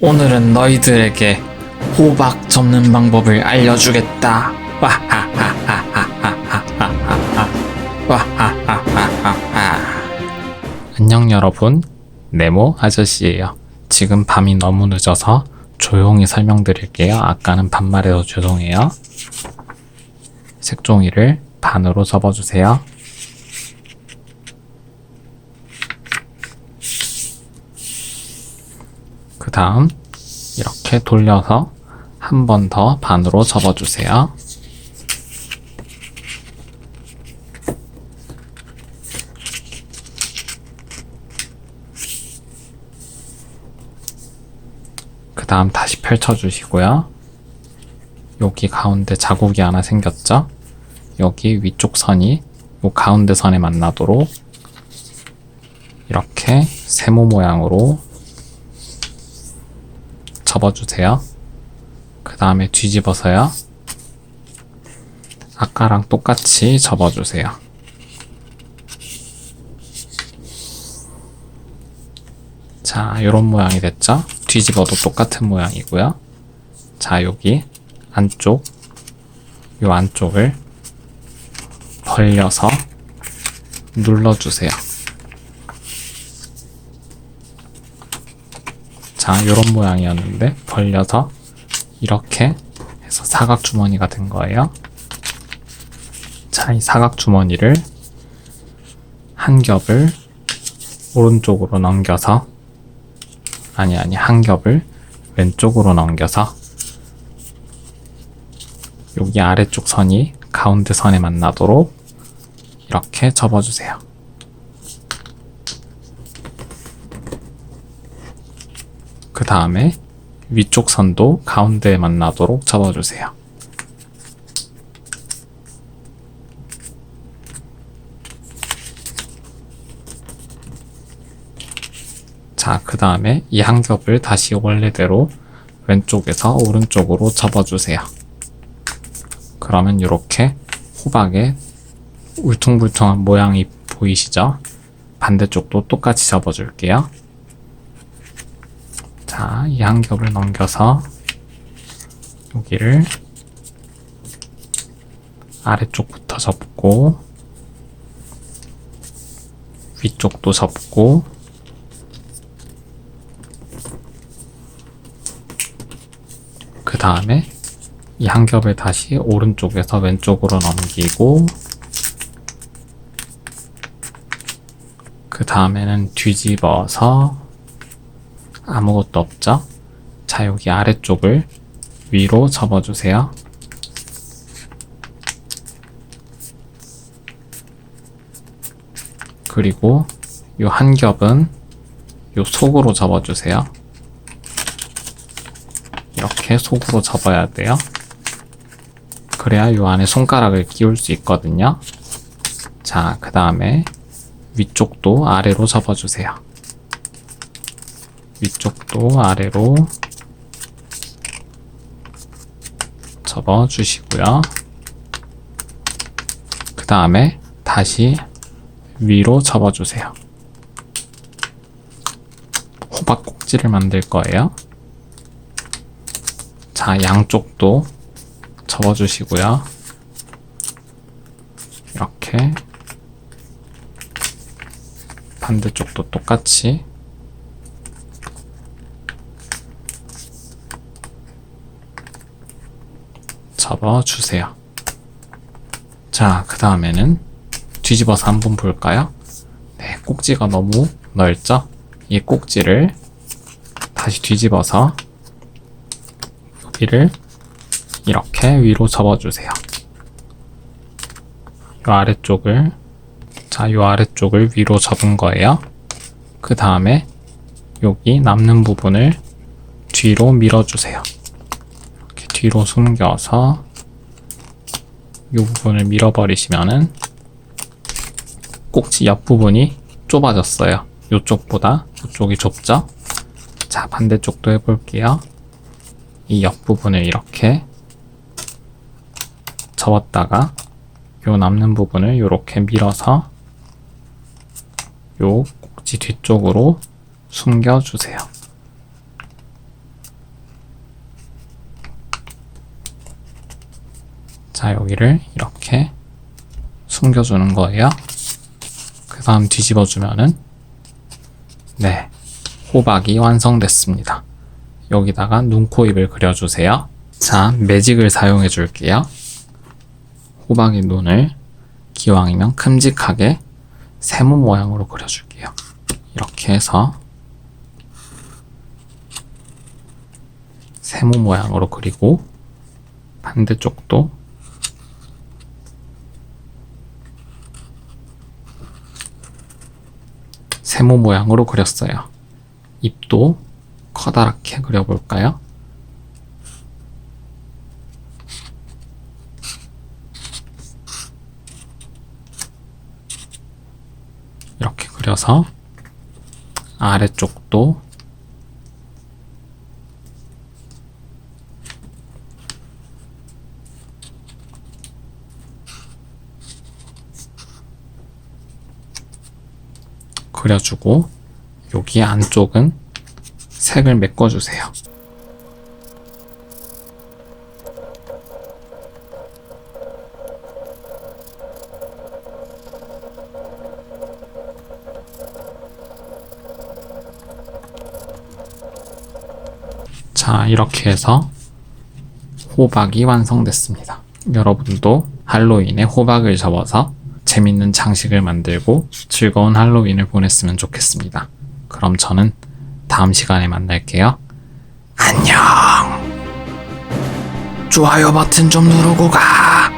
오늘은 너희들에게 호박 접는 방법을 알려주겠다. 안녕 여러분, 네모 아저씨예요. 지금 밤이 너무 늦어서 조용히 설명드릴게요. 아까는 반말해서 죄송해요. 색종이를 반으로 접어주세요. 그 다음 이렇게 돌려서 한 번 더 반으로 접어주세요. 그 다음 다시 펼쳐주시고요. 여기 가운데 자국이 하나 생겼죠? 여기 위쪽 선이 요 가운데 선에 만나도록 이렇게 세모 모양으로 접어주세요. 그 다음에 뒤집어서요. 아까랑 똑같이 접어주세요. 자, 이런 모양이 됐죠? 뒤집어도 똑같은 모양이고요. 자, 여기 안쪽, 요 안쪽을 벌려서 눌러주세요. 자, 이런 모양이었는데 벌려서 이렇게 해서 사각 주머니가 된 거예요. 자, 이 사각 주머니를 한 겹을 오른쪽으로 넘겨서 아니 아니 한 겹을 왼쪽으로 넘겨서 여기 아래쪽 선이 가운데 선에 만나도록 이렇게 접어주세요. 그 다음에 위쪽 선도 가운데에 만나도록 접어주세요. 자, 그 다음에 이한 겹을 다시 원래대로 왼쪽에서 오른쪽으로 접어주세요. 그러면 이렇게 호박에 울퉁불퉁한 모양이 보이시죠? 반대쪽도 똑같이 접어줄게요. 자, 이 한 겹을 넘겨서 여기를 아래쪽부터 접고 위쪽도 접고 그 다음에 이 한 겹을 다시 오른쪽에서 왼쪽으로 넘기고 그 다음에는 뒤집어서 아무것도 없죠? 자, 여기 아래쪽을 위로 접어주세요. 그리고 요 한 겹은 요 속으로 접어주세요. 이렇게 속으로 접어야 돼요. 그래야 요 안에 손가락을 끼울 수 있거든요. 자, 그 다음에 위쪽도 아래로 접어주세요. 위쪽도 아래로 접어 주시고요. 그 다음에 다시 위로 접어 주세요. 호박 꼭지를 만들 거예요. 자, 양쪽도 접어 주시고요. 이렇게 반대쪽도 똑같이 접어주세요. 자, 그 다음에는 뒤집어서 한번 볼까요? 네, 꼭지가 너무 넓죠? 이 꼭지를 다시 뒤집어서 여기를 이렇게 위로 접어주세요. 이 아래쪽을 자, 이 아래쪽을 위로 접은 거예요. 그 다음에 여기 남는 부분을 뒤로 밀어주세요. 뒤로 숨겨서 이 부분을 밀어버리시면은 꼭지 옆부분이 좁아졌어요. 이쪽보다 이쪽이 좁죠? 자, 반대쪽도 해볼게요. 이 옆부분을 이렇게 접었다가 요 남는 부분을 이렇게 밀어서 요 꼭지 뒤쪽으로 숨겨주세요. 자, 여기를 이렇게 숨겨주는 거예요. 그 다음 뒤집어주면은, 네, 호박이 완성됐습니다. 여기다가 눈, 코, 입을 그려주세요. 자, 매직을 사용해 줄게요. 호박의 눈을 기왕이면 큼직하게 세모 모양으로 그려줄게요. 이렇게 해서 세모 모양으로 그리고 반대쪽도 세모 모양으로 그렸어요. 입도 커다랗게 그려볼까요? 이렇게 그려서 아래쪽도 그려주고 여기 안쪽은 색을 메꿔주세요. 자, 이렇게 해서 호박이 완성됐습니다. 여러분도 할로윈에 호박을 접어서 재밌는 장식을 만들고 즐거운 할로윈을 보냈으면 좋겠습니다. 그럼 저는 다음 시간에 만날게요. 안녕! 좋아요 버튼 좀 누르고 가!